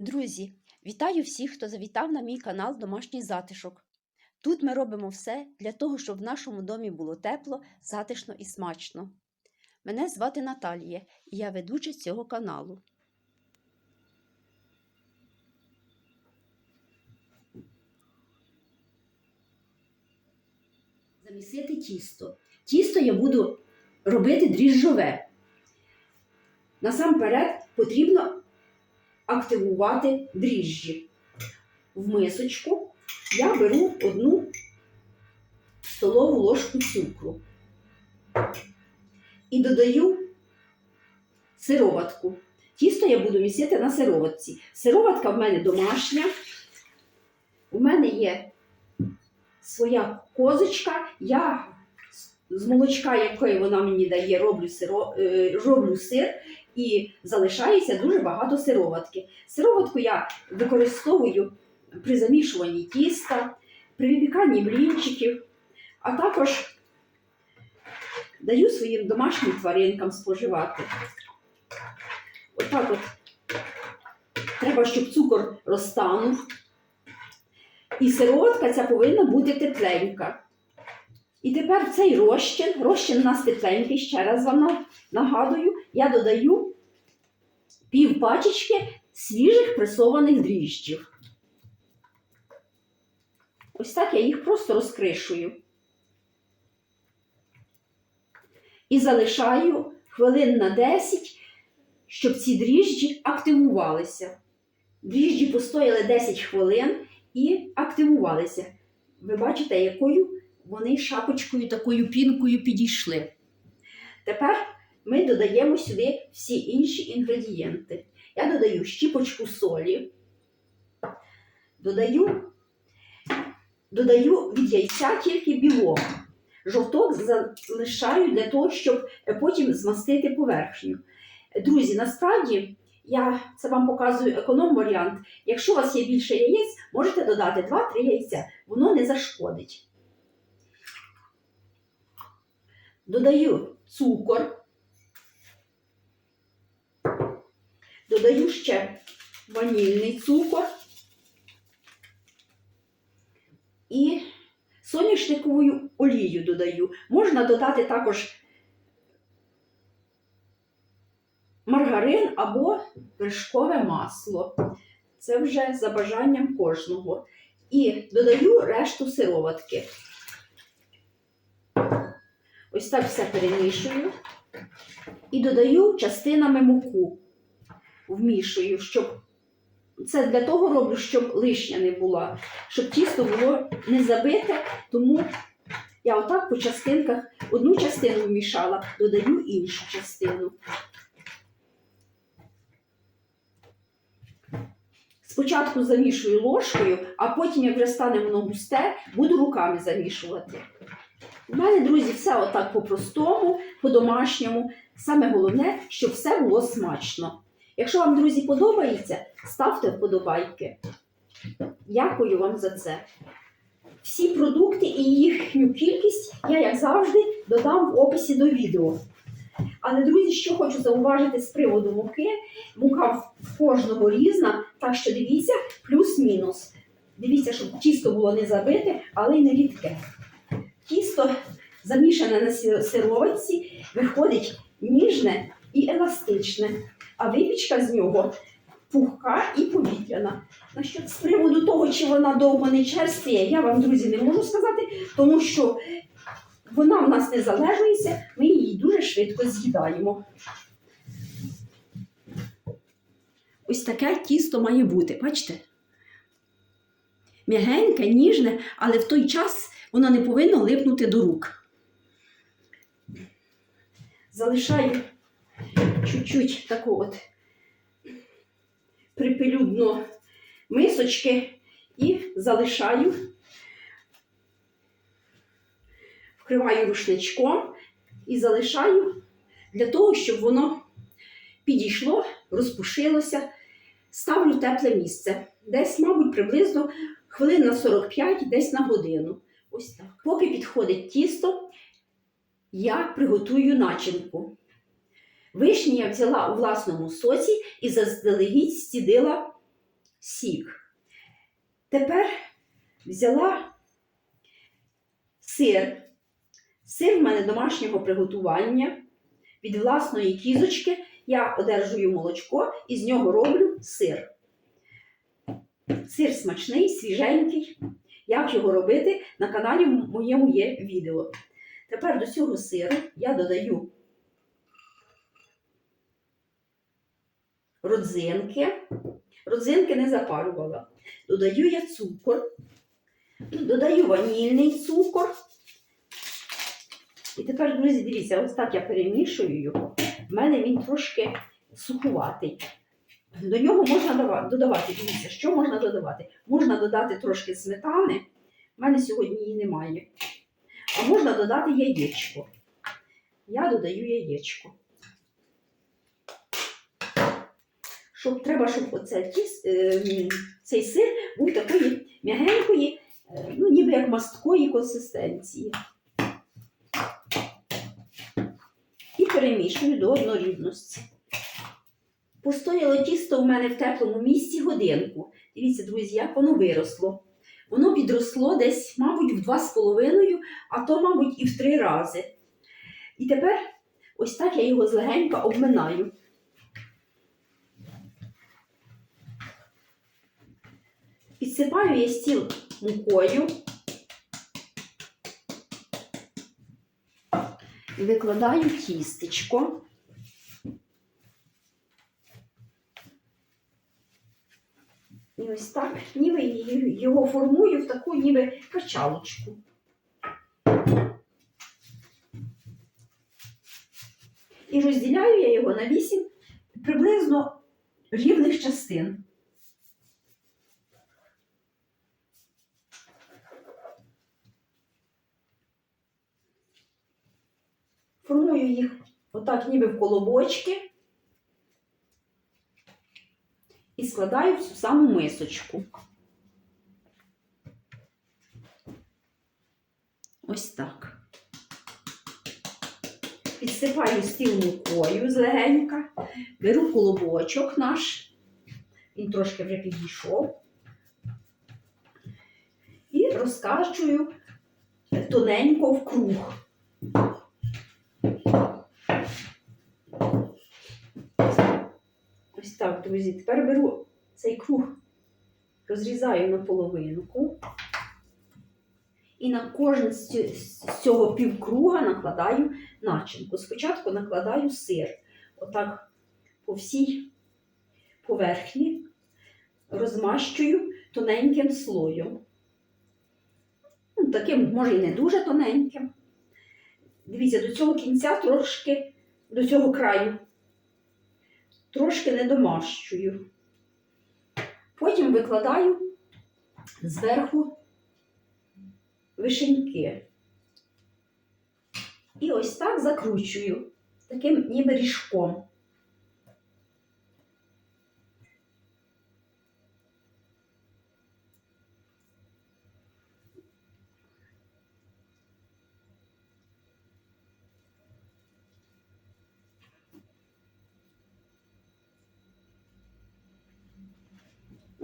Друзі, вітаю всіх, хто завітав на мій канал Домашній затишок. Тут ми робимо все для того, щоб в нашому домі було тепло, затишно і смачно. Мене звати Наталія, і я ведуча цього каналу. Замісити тісто. Тісто я буду робити дріжджове. Насамперед потрібно активувати дріжджі. В мисочку я беру одну столову ложку цукру і додаю сироватку. Тісто я буду місити на сироватці. Сироватка в мене домашня. У мене є своя козочка. Я з молочка, якої вона мені дає, роблю, сиро, е, роблю сир і залишається дуже багато сироватки. Сироватку я використовую при замішуванні тіста, при випіканні блінчиків, а також даю своїм домашнім тваринкам споживати. Отак от треба, щоб цукор розтанув. І сироватка ця повинна бути тепленька. І тепер цей розчин, розчин у нас тепленький, ще раз вам нагадую, я додаю пів пачечки свіжих пресованих дріжджів. Ось так я їх просто розкришую. І залишаю хвилин на 10, щоб ці дріжджі активувалися. Дріжджі постояли 10 хвилин і активувалися. Ви бачите, якою вони шапочкою такою пінкою підійшли. Тепер ми додаємо сюди всі інші інгредієнти. Я додаю щіпочку солі, додаю, додаю від яйця тільки білок. Жовток залишаю для того, щоб потім змастити поверхню. Друзі, насправді я це вам показую економ-варіант. Якщо у вас є більше яєць, можете додати 2-3 яйця, воно не зашкодить. Додаю цукор, додаю ще ванільний цукор і соняшникову олію додаю. Можна додати також маргарин або вершкове масло. Це вже за бажанням кожного. І додаю решту сироватки. Ось так все перемішую і додаю частинами муку. Вмішую, щоб це для того роблю, щоб лишня не була, щоб тісто було не забите, тому я отак по частинках одну частину вмішала, додаю іншу частину. Спочатку замішую ложкою, а потім, як вже стане воно густе, буду руками замішувати. У мене, друзі, все отак по-простому, по-домашньому. Саме головне, щоб все було смачно. Якщо вам, друзі, подобається, ставте вподобайки. Дякую вам за це. Всі продукти і їхню кількість я, як завжди, додам в описі до відео. Але, друзі, що хочу зауважити з приводу муки, мука в кожного різна, так що дивіться, плюс-мінус. Дивіться, щоб тісто було не забите, але й не рідке. Тісто замішане на сироватці, виходить ніжне і еластичне, а випічка з нього пухка і повітряна. Насчет з приводу того, чи вона довго не черствіє, я вам, друзі, не можу сказати, тому що вона в нас не залежується, ми її дуже швидко з'їдаємо. Ось таке тісто має бути, бачите? М'ягеньке, ніжне, але в той час воно не повинно липнути до рук. Залишаю чуть-чуть таку от припилю дно мисочки і залишаю, вкриваю рушничком і залишаю для того, щоб воно підійшло, розпушилося, ставлю тепле місце. Десь, мабуть, приблизно хвилин на 45, десь на годину. Ось так. Поки підходить тісто, я приготую начинку. Вишні я взяла у власному соці і заздалегідь стідила сік. Тепер взяла сир. Сир в мене домашнього приготування. Від власної кізочки я одержую молочко і з нього роблю сир. Сир смачний, свіженький. Як його робити, на каналі моєму є відео. Тепер до цього сиру я додаю родзинки. Родзинки не запарювала. Додаю я цукор, додаю ванільний цукор. І тепер, друзі, дивіться, ось так я перемішую його. В мене він трошки сухуватий. До нього можна додавати, дивіться, що можна додавати? Можна додати трошки сметани. У мене сьогодні її немає. А можна додати яєчко. Я додаю яєчко. Щоб треба, щоб оце е, цей сир був такої м'ягенької, е, ну ніби як масткої консистенції. І перемішую до однорідності. Постояло тісто у мене в теплому місці годинку. Дивіться, друзі, як воно виросло. Воно підросло десь, мабуть, в два з половиною, а то, мабуть, і в три рази. І тепер ось так я його злегенька обминаю. Підсипаю я стіл мукою. І викладаю тістечко. І ось так, ніби його формую в таку ніби качалочку. І розділяю я його на вісім приблизно рівних частин. Формую їх отак ніби в колобочки і складаю в цю саму мисочку. Ось так. Підсипаю стіл мукою злегенька, беру колобочок наш, він трошки вже підійшов, і розкачую тоненько в круг. Ось так, друзі. Тепер беру цей круг, розрізаю на половинку. І на кожен з цього півкруга накладаю начинку. Спочатку накладаю сир. Отак по всій поверхні розмащую тоненьким слоєм. Ну, таким, може, і не дуже тоненьким. Дивіться, до цього кінця трошки, до цього краю трошки не домащую. Потім викладаю зверху вишеньки. І ось так закручую, таким ніби ріжком.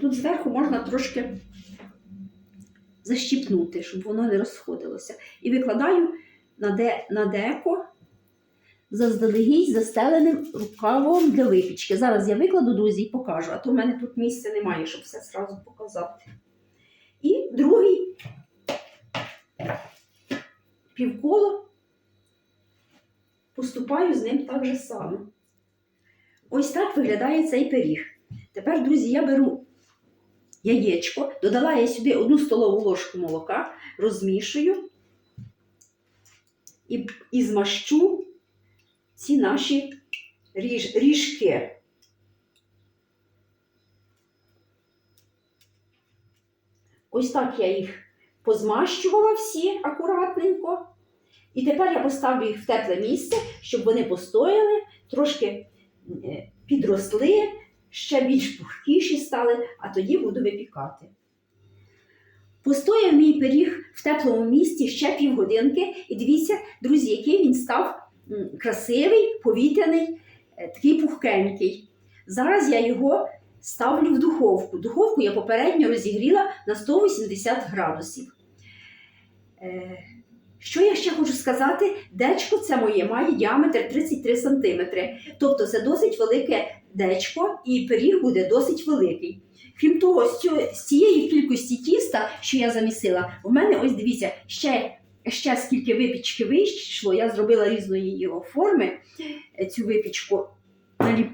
Тут зверху можна трошки защіпнути, щоб воно не розходилося. І викладаю на, де, на деко заздалегідь застеленим рукавом для випічки. Зараз я викладу, друзі, і покажу, а то в мене тут місця немає, щоб все зразу показати. І другий півколо поступаю з ним так же само. Ось так виглядає цей пиріг. Тепер, друзі, я беру яєчко, додала я сюди одну столову ложку молока, розмішую і, і змащу ці наші ріж, ріжки. Ось так я їх позмащувала всі акуратненько. І тепер я поставлю їх в тепле місце, щоб вони постояли, трошки е, підросли, ще більш пухкіші стали, а тоді буду випікати. Постояв мій пиріг в теплому місці ще півгодинки, і дивіться, друзі, який він став красивий, повітряний, е, такий пухкенький. Зараз я його ставлю в духовку. Духовку я попередньо розігріла на 180 градусів. Що я ще хочу сказати? Дечко це моє має діаметр 33 см. Тобто це досить велике дечко, і пиріг буде досить великий. Крім того, з, цієї кількості тіста, що я замісила, у мене ось дивіться, ще, ще скільки випічки вийшло, я зробила різної його форми, е, цю випічку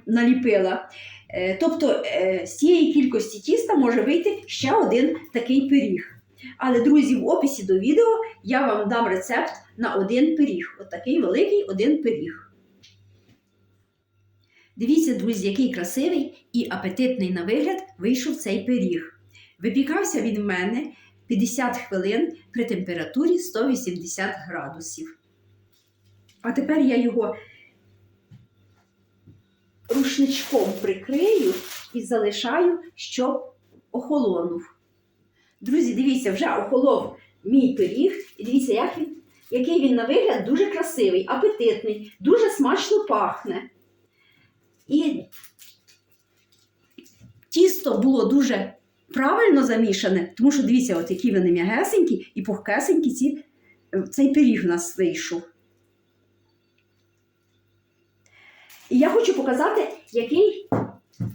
наліпила. Е, Тобто е, з цієї кількості тіста може вийти ще один такий пиріг. Але, друзі, в описі до відео я вам дам рецепт на один пиріг. Отакий великий один пиріг. Дивіться, друзі, який красивий і апетитний на вигляд вийшов цей пиріг. Випікався він в мене 50 хвилин при температурі 180 градусів. А тепер я його рушничком прикрию і залишаю, щоб охолонув. Друзі, дивіться, вже охолов мій пиріг. І дивіться, як він, який він на вигляд дуже красивий, апетитний, дуже смачно пахне. І тісто було дуже правильно замішане, тому що дивіться, от які вони м'ягесенькі і пухкесенькі ці, е, цей пиріг у нас вийшов. І я хочу показати, який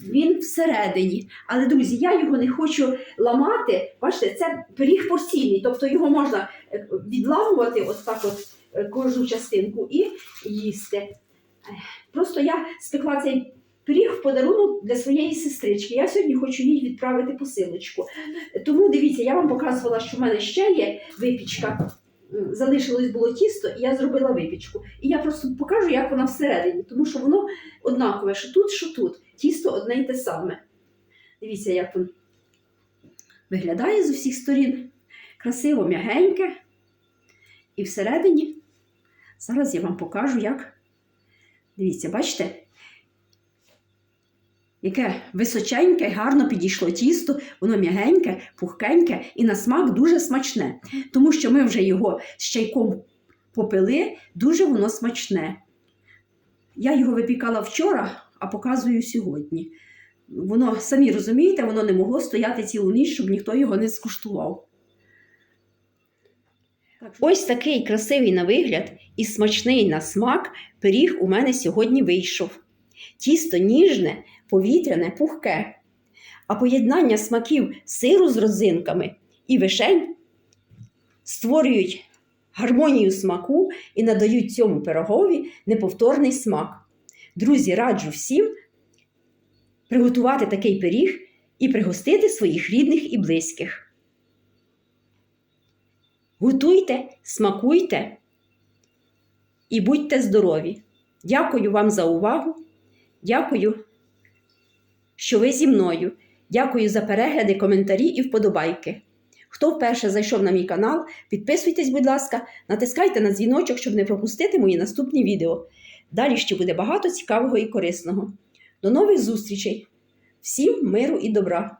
він всередині. Але, друзі, я його не хочу ламати. Бачите, це пиріг порційний, тобто його можна е, відламувати ось так от е, кожну частинку і їсти. Просто я спекла цей пиріг в подарунок для своєї сестрички. Я сьогодні хочу їй відправити посилочку. Тому дивіться, я вам показувала, що в мене ще є випічка. Залишилось було тісто, і я зробила випічку. І я просто покажу, як вона всередині, тому що воно однакове, що тут, що тут. Тісто одне й те саме. Дивіться, як він виглядає з усіх сторін. Красиво, м'ягеньке. І всередині. Зараз я вам покажу, як. Дивіться, бачите? Яке височеньке, гарно підійшло тісто, воно м'ягеньке, пухкеньке і на смак дуже смачне. Тому що ми вже його з чайком попили, дуже воно смачне. Я його випікала вчора, а показую сьогодні. Воно, самі розумієте, воно не могло стояти цілу ніч, щоб ніхто його не скуштував. Ось такий красивий на вигляд і смачний на смак пиріг у мене сьогодні вийшов. Тісто ніжне, повітряне, пухке. А поєднання смаків сиру з родзинками і вишень створюють гармонію смаку і надають цьому пирогові неповторний смак. Друзі, раджу всім приготувати такий пиріг і пригостити своїх рідних і близьких. Готуйте, смакуйте і будьте здорові. Дякую вам за увагу. Дякую, що ви зі мною. Дякую за перегляди, коментарі і вподобайки. Хто вперше зайшов на мій канал, підписуйтесь, будь ласка, натискайте на дзвіночок, щоб не пропустити мої наступні відео. Далі ще буде багато цікавого і корисного. До нових зустрічей! Всім миру і добра!